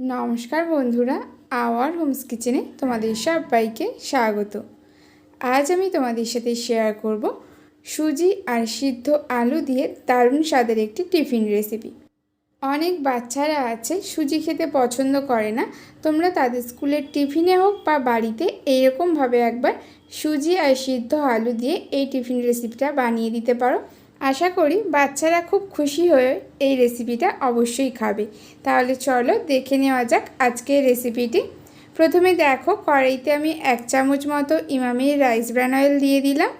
নমস্কার বন্ধুরা, hour Holmes কিচেনে তোমাদের সবাইকে স্বাগত। আজ আমি তোমাদের সাথে শেয়ার করব সুজি আর সিদ্ধ আলু দিয়ে দারুণ স্বাদের একটি টিফিন রেসিপি অনেক বাচ্চারা আছে সুজি খেতে পছন্দ করে না, তোমরা তাদের স্কুলের টিফিনে হোক বা বাড়িতে এইরকমভাবে একবার সুজি আর সিদ্ধ আলু দিয়ে এই টিফিন রেসিপিটা বানিয়ে দিতে পারো। আশা করি বাচ্চারা খুব খুশি হয়ে এই রেসিপিটা অবশ্যই খাবে। তাহলে চলো দেখে নেওয়া যাক আজকের রেসিপিটি। প্রথমে দেখো কড়াইতে আমি এক চামচ মতো ইমামির রাইস ব্র্যান অয়েল দিয়ে দিলাম।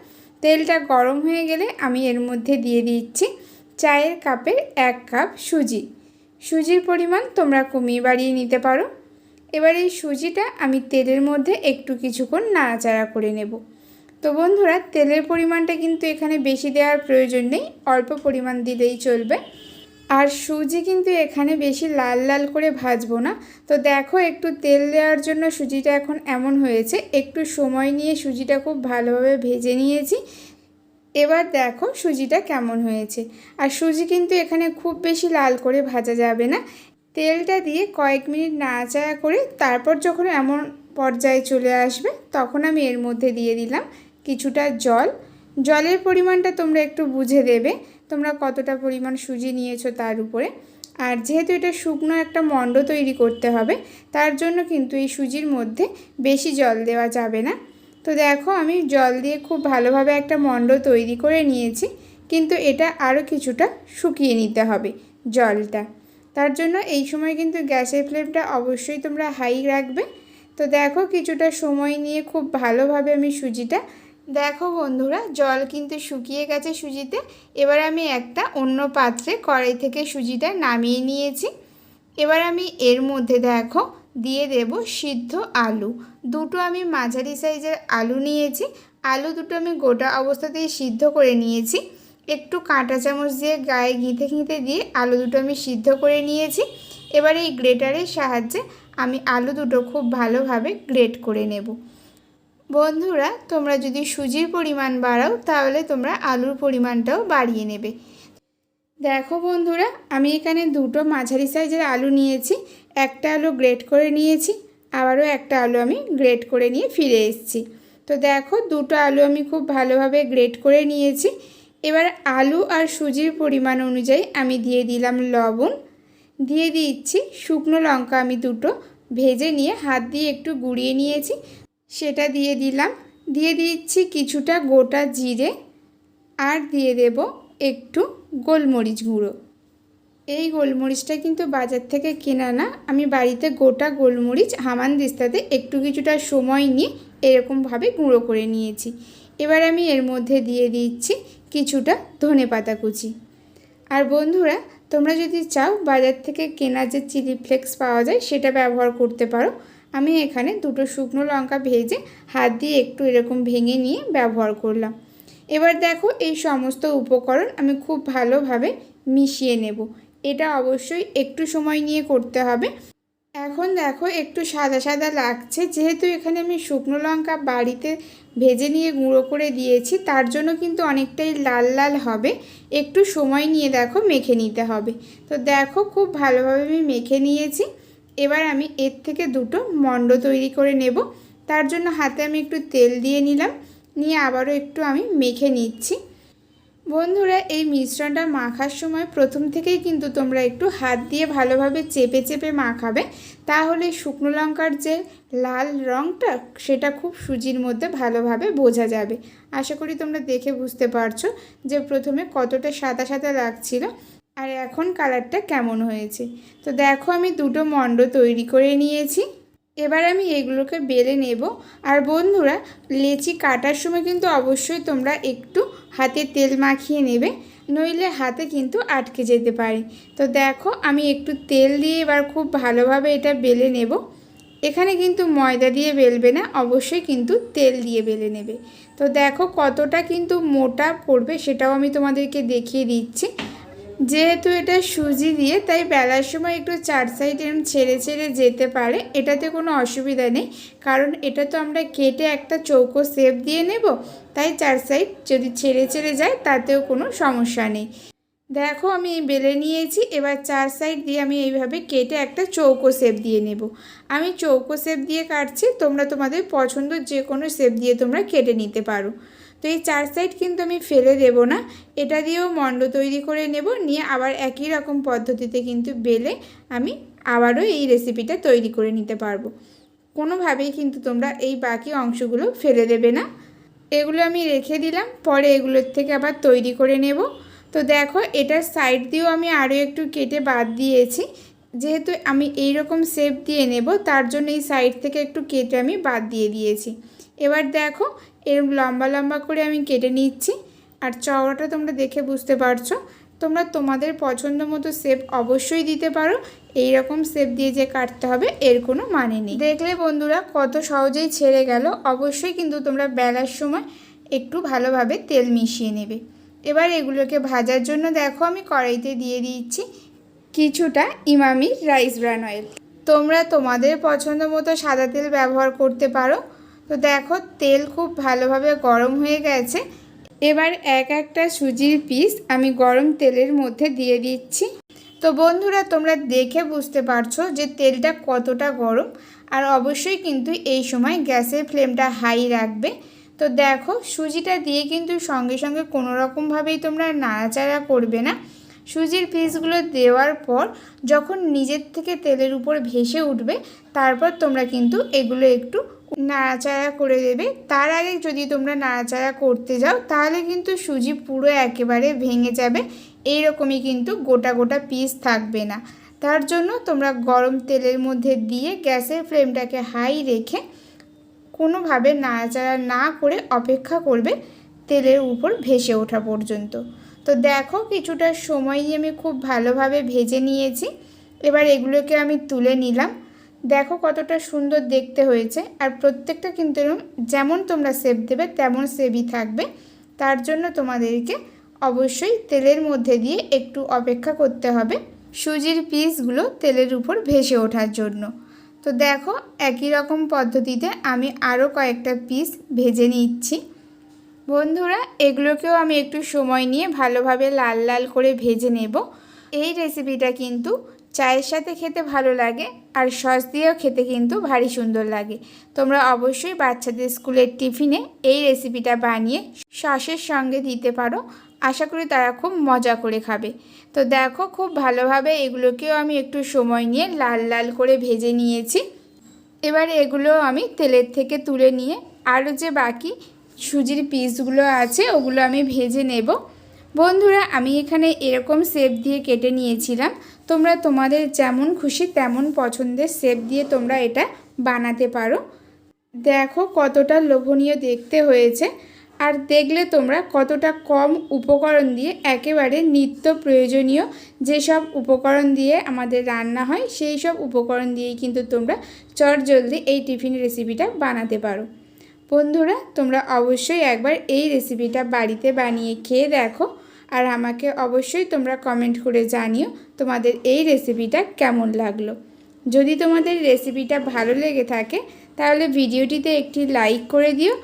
তেলটা গরম হয়ে গেলে আমি এর মধ্যে দিয়ে দিচ্ছি চায়ের কাপের এক কাপ সুজি। সুজির পরিমাণ তোমরা কমিয়ে বাড়িয়ে নিতে পারো। এবার এই সুজিটা আমি তেলের মধ্যে একটু কিছুক্ষণ নাড়াচাড়া করে নেব। তো বন্ধুরা, তেলের পরিমাণটা কিন্তু এখানে বেশি দেওয়ার প্রয়োজন নেই, অল্প পরিমাণ দিলেই চলবে। আর সুজি কিন্তু এখানে বেশি লাল লাল করে ভাজবো না। তো দেখো, একটু তেল দেওয়ার জন্য সুজিটা এখন এমন হয়েছে, একটু সময় নিয়ে সুজিটা খুব ভালোভাবে ভেজে নিয়েছি। এবার দেখো সুজিটা কেমন হয়েছে। আর সুজি কিন্তু এখানে খুব বেশি লাল করে ভাজা যাবে না। তেলটা দিয়ে কয়েক মিনিট নাড়াচাড়া করে, তারপর যখন এমন পর্যায়ে চলে আসবে, তখন আমি এর মধ্যে দিয়ে দিলাম। কিছুটা জল। জলের পরিমাণটা তোমরা একটু বুঝে দেবে, তোমরা কতটা পরিমাণ সুজি নিয়েছো তার উপরে। আর যেহেতু এটা শুকনো একটা মণ্ড তৈরি করতে হবে, তার জন্য কিন্তু এই সুজির মধ্যে বেশি জল দেওয়া যাবে না। তো দেখো, আমি জল দিয়ে খুব ভালোভাবে একটা মণ্ড তৈরি করে নিয়েছি, কিন্তু এটা আরও কিছুটা শুকিয়ে নিতে হবে জলটা। তার জন্য এই সময় কিন্তু গ্যাসের ফ্লেমটা অবশ্যই তোমরা হাই রাখবে। তো দেখো, কিছুটা সময় নিয়ে খুব ভালোভাবে আমি সুজিটা দেখো বন্ধুরা, জল কিন্তু শুকিয়ে গেছে সুজিতে। এবার আমি একটা অন্য পাত্রে কড়াই থেকে সুজিটা নামিয়ে নিয়েছি। এবার আমি এর মধ্যে দেখো, দিয়ে দেব সিদ্ধ আলু। দুটো আমি মাঝারি সাইজের আলু নিয়েছি। আলু দুটো আমি গোটা অবস্থাতেই সিদ্ধ করে নিয়েছি। একটু কাঁটা চামচ দিয়ে গায়ে ঘিঁতে ঘিঁতে দিয়ে আলু দুটো আমি সিদ্ধ করে নিয়েছি। এবার এই গ্রেটারের সাহায্যে আমি আলু দুটো খুব ভালোভাবে গ্রেট করে নেব। বন্ধুরা, তোমরা যদি সুজির পরিমাণ বাড়াও, তাহলে তোমরা আলুর পরিমাণটাও বাড়িয়ে নেবে। দেখো বন্ধুরা, আমি এখানে দুটো মাঝারি সাইজের আলু নিয়েছি। একটা আলু গ্রেট করে নিয়েছি, আবারও একটা আলু আমি গ্রেট করে নিয়ে ফিরে এসেছি। তো দেখো, দুটো আলু আমি খুব ভালোভাবে গ্রেট করে নিয়েছি। এবার আলু আর সুজির পরিমাণ অনুযায়ী আমি দিয়ে দিলাম লবণ। দিয়ে দিচ্ছি শুকনো লঙ্কা আমি দুটো ভেজে নিয়ে হাত দিয়ে একটু গুঁড়িয়ে নিয়েছি। সেটা দিয়ে দিলাম। দিয়ে দিচ্ছি কিছুটা গোটা জিরে আর দিয়ে দেব একটু গোলমরিচ গুঁড়ো। এই গোলমরিচটা কিন্তু বাজার থেকে কেনা না। আমি বাড়িতে গোটা গোলমরিচ হামান দিস্তাতে একটু কিছুটা সময় নিয়ে এরকমভাবে গুঁড়ো করে নিয়েছি। এবার আমি এর মধ্যে দিয়ে দিচ্ছি কিছুটা ধনে পাতা কুচি। আর বন্ধুরা, তোমরা যদি চাও বাজার থেকে কেনা যে চিলি ফ্লেক্স পাওয়া যায়, সেটা ব্যবহার করতে পারো। আমি এখানে দুটো শুকনো লঙ্কা ভেজে হাত দিয়ে একটু এরকম ভেঙে নিয়ে ব্যবহার করলাম। এবার দেখো এই সমস্ত উপকরণ আমি খুব ভালোভাবে মিশিয়ে নেব। এটা অবশ্যই একটু সময় নিয়ে করতে হবে। এখন দেখো একটু সাদা সাদা লাগছে। যেহেতু এখানে আমি শুকনো লঙ্কা বাড়িতে ভেজে নিয়ে গুঁড়ো করে দিয়েছি, তার জন্য কিন্তু অনেকটাই লাল লাল হবে। একটু সময় নিয়ে দেখো মেখে নিতে হবে। তো দেখো খুব ভালোভাবে আমি মেখে নিয়েছি। এবার আমি এর থেকে দুটো মণ্ড তৈরি করে নেব। তার জন্য হাতে আমি একটু তেল দিয়ে নিলাম। নিয়ে আবারও একটু আমি মেখে নিচ্ছি। বন্ধুরা, এই মিশ্রণটা মাখার সময় প্রথম থেকেই কিন্তু তোমরা একটু হাত দিয়ে ভালোভাবে চেপে চেপে মাখাবে। তাহলে শুকনো লঙ্কার যে লাল রঙটা সেটা খুব সুজির মধ্যে ভালোভাবে বোঝা যাবে। আশা করি তোমরা দেখে বুঝতে পারছ যে প্রথমে কতটা সাদা সাদা লাগছিল। আর এখন কালারটা কেমন হয়েছে? তো দেখো আমি দুটো মণ্ড তৈরি করে নিয়েছি। এবার আমি এগুলোকে বেলে নেব। আর বন্ধুরা, লেচি কাটার সময় কিন্তু অবশ্যই তোমরা একটু হাতে তেল মাখিয়ে নেবে, নইলে হাতে কিন্তু আটকে যেতে পারে। তো দেখো, আমি একটু তেল দিয়ে এবার খুব ভালোভাবে এটা বেলে নেব। এখানে কিন্তু ময়দা দিয়ে বেলবে না, অবশ্যই কিন্তু তেল দিয়ে বেলে নেবে। তো দেখো কতটা কিন্তু মোটা পড়বে সেটাও আমি তোমাদেরকে দেখিয়ে দিচ্ছি। যেহেতু এটা সুজি দিয়ে, তাই বেলার সময় একটু চার সাইড এরম ছেড়ে ছেড়ে যেতে পারে। এটাতে কোনো অসুবিধা নেই। কারণ এটা তো আমরা কেটে একটা চৌকো শেপ দিয়ে নেব। তাই চার সাইড যদি ছেড়ে ছেড়ে যায়, তাতেও কোনো সমস্যা নেই। দেখো, আমি বেলে নিয়েছি। এবার চার সাইড দিয়ে আমি এইভাবে কেটে একটা চৌকো শেপ দিয়ে নেব। আমি চৌকো শেপ দিয়ে কাটছি। তোমরা তোমাদের পছন্দ যে কোনো শেপ দিয়ে তোমরা কেটে নিতে পারো। তো এই চার সাইড কিন্তু আমি ফেলে দেব না। এটা দিয়েও মণ্ড তৈরি করে নেব, নিয়ে আবার একই রকম পদ্ধতিতে কিন্তু বেলে আমি আবারও এই রেসিপিটা তৈরি করে নিতে পারব। কোনোভাবেই কিন্তু তোমরা এই বাকি অংশগুলো ফেলে দেবে না। এগুলো আমি রেখে দিলাম, পরে এগুলোর থেকে আবার তৈরি করে নেব। তো দেখো এটার সাইড দিয়েও আমি আরও একটু কেটে বাদ দিয়েছি। যেহেতু আমি এই রকম শেপ দিয়ে নেব, তার জন্য এই সাইড থেকে একটু কেটে আমি বাদ দিয়ে দিয়েছি। এবার দেখো এরকম লম্বা লম্বা করে আমি কেটে নিচ্ছি। আর চওড়াটা তোমরা দেখে বুঝতে পারছ। তোমরা তোমাদের পছন্দ মতো শেপ অবশ্যই দিতে পারো। এই রকম শেপ দিয়ে যে কাটতে হবে, এর কোনো মানে নেই। দেখলে বন্ধুরা, কত সহজেই ছেড়ে গেল। অবশ্যই কিন্তু তোমরা বেলার সময় একটু ভালোভাবে তেল মিশিয়ে নেবে। এবার এগুলোকে ভাজার জন্য দেখো, আমি কড়াইতে দিয়ে দিচ্ছি কিছুটা ইমামি রাইস ব্রান অয়েল তোমরা তোমাদের পছন্দ মতো সাদা তেল ব্যবহার করতে পারো। তো দেখো, তেল খুব ভালোভাবে গরম হয়ে গেছে। এবার এক একটা সুজির পিস আমি গরম তেলের মধ্যে দিয়ে দিচ্ছি। তো বন্ধুরা, তোমরা দেখে বুঝতে পারছ যে তেলটা কতটা গরম। আর অবশ্যই কিন্তু এই সময় গ্যাসের ফ্লেমটা হাই রাখবে। তো দেখো, সুজিটা দিয়ে কিন্তু সঙ্গে সঙ্গে কোনো রকমভাবেই তোমরা নাড়াচাড়া করবে না। সুজির পিসগুলো দেওয়ার পর যখন নিজের থেকে তেলের উপর ভেসে উঠবে, তারপর তোমরা কিন্তু এগুলো একটু নাড়াচাড়া করে দেবে। তার আগে যদি তোমরা নাড়াচাড়া করতে যাও, তাহলে কিন্তু সুজি পুরো একেবারে ভেঙে যাবে। এইরকমই কিন্তু গোটা গোটা পিস থাকবে না। তার জন্য তোমরা গরম তেলের মধ্যে দিয়ে গ্যাসের ফ্লেমটাকে হাই রেখে কোনোভাবে নাড়াচাড়া না করে অপেক্ষা করবে তেলের উপর ভেসে ওঠা পর্যন্ত। তো দেখো কিছুটা সময় আমি খুব ভালোভাবে ভেজে নিয়েছি। এবার এগুলোকে আমি তুলে নিলাম। দেখো কতটা সুন্দর দেখতে হয়েছে। আর প্রত্যেকটা কিন্তু এরকম যেমন তোমরা সেপ দেবে, তেমন সেবই থাকবে। তার জন্য তোমাদেরকে অবশ্যই তেলের মধ্যে দিয়ে একটু অপেক্ষা করতে হবে সুজির পিসগুলো তেলের উপর ভেসে ওঠার জন্য। তো দেখো একই রকম পদ্ধতিতে আমি আরও কয়েকটা পিস ভেজে নিচ্ছি। বন্ধুরা, এগুলোকেও আমি একটু সময় নিয়ে ভালোভাবে লাল লাল করে ভেজে নেব। এই রেসিপিটা কিন্তু চায়ের সাথে খেতে ভালো লাগে আর সস দিয়েও খেতে কিন্তু ভারী সুন্দর লাগে। তোমরা অবশ্যই বাচ্চাদের স্কুলের টিফিনে এই রেসিপিটা বানিয়ে সসের সঙ্গে দিতে পারো। আশা করি তারা খুব মজা করে খাবে। তো দেখো খুব ভালোভাবে এগুলোকেও আমি একটু সময় নিয়ে লাল লাল করে ভেজে নিয়েছি। এবার এগুলো আমি তেলের থেকে তুলে নিয়ে আরও যে বাকি সুজির পিসগুলো আছে ওগুলো আমি ভেজে নেব। বন্ধুরা, আমি এখানে এরকম শেপ দিয়ে কেটে নিয়েছিলাম। তোমরা তোমাদের যেমন খুশি তেমন পছন্দের শেপ দিয়ে তোমরা এটা বানাতে পারো। দেখো কতটা লোভনীয় দেখতে হয়েছে। আর দেখলে তোমরা কতটা কম উপকরণ দিয়ে, একেবারে নিত্য প্রয়োজনীয় যেসব উপকরণ দিয়ে আমাদের রান্না হয়, সেই সব উপকরণ দিয়েই কিন্তু তোমরা চট জলদি এই টিফিন রেসিপিটা বানাতে পারো। বন্ধুরা, তোমরা অবশ্যই একবার এই রেসিপিটা বাড়িতে বানিয়ে খেয়ে দেখো। আর আমাকে অবশ্যই তোমরা কমেন্ট করে জানিও তোমাদের এই রেসিপিটা কেমন লাগল। যদি তোমাদের রেসিপিটা ভালো লেগে থাকে, তাহলে ভিডিওটিতে একটি লাইক করে দিও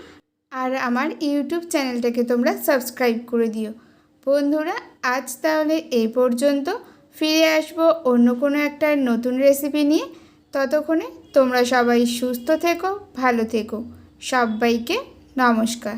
আর আমার ইউটিউব চ্যানেলটাকে তোমরা সাবস্ক্রাইব করে দিও। বন্ধুরা, আজ তাহলে এই পর্যন্ত। ফিরে আসব অন্য কোনো একটা নতুন রেসিপি নিয়ে। ততক্ষণে তোমরা সবাই সুস্থ থেকো, ভালো থেকো। সবাইকে নমস্কার।